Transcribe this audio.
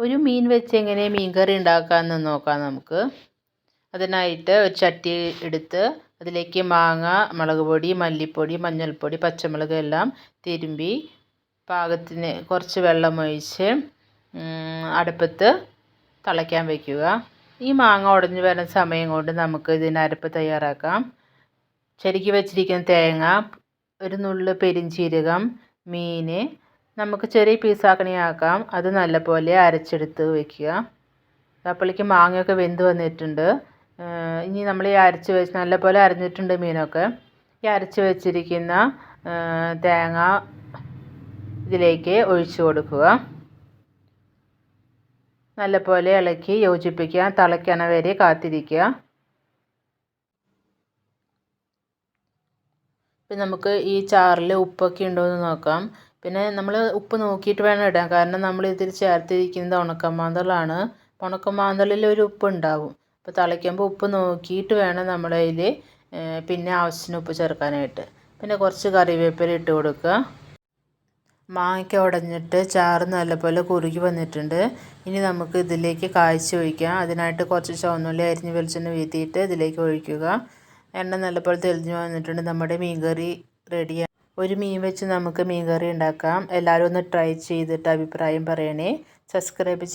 ഒരു മീൻ വെച്ച് എങ്ങനെ മീൻ കറി ഉണ്ടാക്കാമെന്ന് നോക്കാം നമുക്ക്. അതിനായിട്ട് ഒരു ചട്ടി എടുത്ത് അതിലേക്ക് മാങ്ങ മുളക് പൊടി മല്ലിപ്പൊടി മഞ്ഞൾപ്പൊടി പച്ചമുളക് എല്ലാം തിരുമ്പി പാകത്തിന് കുറച്ച് വെള്ളം ഒഴിച്ച് അടുപ്പത്ത് തിളയ്ക്കാൻ വയ്ക്കുക ഈ മാങ്ങ ഉടഞ്ഞു വരുന്ന സമയം കൊണ്ട് നമുക്ക് ഇതിന് തയ്യാറാക്കാം. ചെരുക്കി വെച്ചിരിക്കുന്ന തേങ്ങ ഒരു നുള്ള് പെരിഞ്ചീരകം മീൻ നമുക്ക് ചെറിയ പീസാക്കണിയാക്കാം അത് നല്ലപോലെ അരച്ചെടുത്ത് വയ്ക്കുക അപ്പോഴേക്ക് മാങ്ങയൊക്കെ വെന്ത് വന്നിട്ടുണ്ട്. ഇനി നമ്മൾ ഈ അരച്ച് വെച്ച് നല്ലപോലെ അരഞ്ഞിട്ടുണ്ട് മീനൊക്കെ. ഈ അരച്ച് വെച്ചിരിക്കുന്ന തേങ്ങ ഇതിലേക്ക് ഒഴിച്ചു കൊടുക്കുക. നല്ലപോലെ ഇളക്കി യോജിപ്പിക്കുക. തിളയ്ക്കണ വരെ കാത്തിരിക്കുക. ഇപ്പം നമുക്ക് ഈ ചാറിൽ ഉപ്പൊക്കെ ഉണ്ടോ എന്ന് നോക്കാം. പിന്നെ നമ്മൾ ഉപ്പ് നോക്കിയിട്ട് വേണം ഇടാൻ. കാരണം നമ്മൾ ഇതിൽ ചേർത്തിരിക്കുന്നത് ഉണക്കമാന്തളാണ് ഉണക്കമാന്തളിൽ ഒരു ഉപ്പ് ഉണ്ടാവും അപ്പോൾ തിളയ്ക്കുമ്പോൾ ഉപ്പ് നോക്കിയിട്ട് വേണം നമ്മൾ അതിൽ പിന്നെ ആവശ്യത്തിന് ഉപ്പ് ചേർക്കാനായിട്ട്. പിന്നെ കുറച്ച് കറിവേപ്പില ഇട്ട് കൊടുക്കുക. മാങ്ങയ്ക്ക ഉടഞ്ഞിട്ട് ചാറ് നല്ലപോലെ കുറുകി വന്നിട്ടുണ്ട്. ഇനി നമുക്ക് ഇതിലേക്ക് കാഴ്ച ഒഴിക്കാം. അതിനായിട്ട് കുറച്ച് ചുവന്നുള്ളി അരിഞ്ഞ് വെളിച്ചെണ്ണ വീത്തിയിട്ട് ഇതിലേക്ക് ഒഴിക്കുക. എണ്ണ നല്ലപോലെ തെളിഞ്ഞു വന്നിട്ടുണ്ട്. നമ്മുടെ മീൻകറി റെഡിയാണ് ഒരു മീൻ വെച്ച് നമുക്ക് മീൻ കറി ഉണ്ടാക്കാം. എല്ലാവരും ഒന്ന് ട്രൈ ചെയ്തിട്ട് അഭിപ്രായം പറയണേ. സബ്സ്ക്രൈബ് ചെയ്യാം